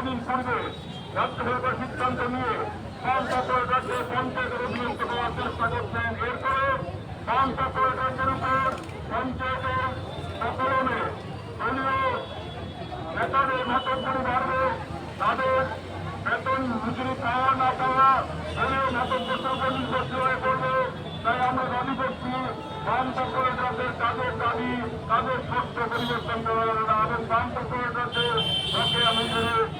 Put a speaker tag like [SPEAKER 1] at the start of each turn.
[SPEAKER 1] কদিন পূর্বে রাজ্য সরকার সিদ্ধান্ত নিয়ে পাঁচ টাকাকে পঞ্চায়েতের অধীনস্থ করার চেষ্টা করছেন। এরপরে পাঁচ টাকাদের উপর পঞ্চায়েতের প্রকরণে দলীয় নেতাদের মাতব্বরি বাড়বে, তাদের বেতন মজুরি পাওয়া না পাওয়া, দলীয় মাতব্বর উপর নির্ভরশীল হয়ে পড়বে তাই আমরা দাবি করছি বাম কর্পোরেটরদের কাজের দাবি কাজের শর্ত পরিবর্তন করা এবং বাম কর্পোরেটরদের পক্ষে আমাদের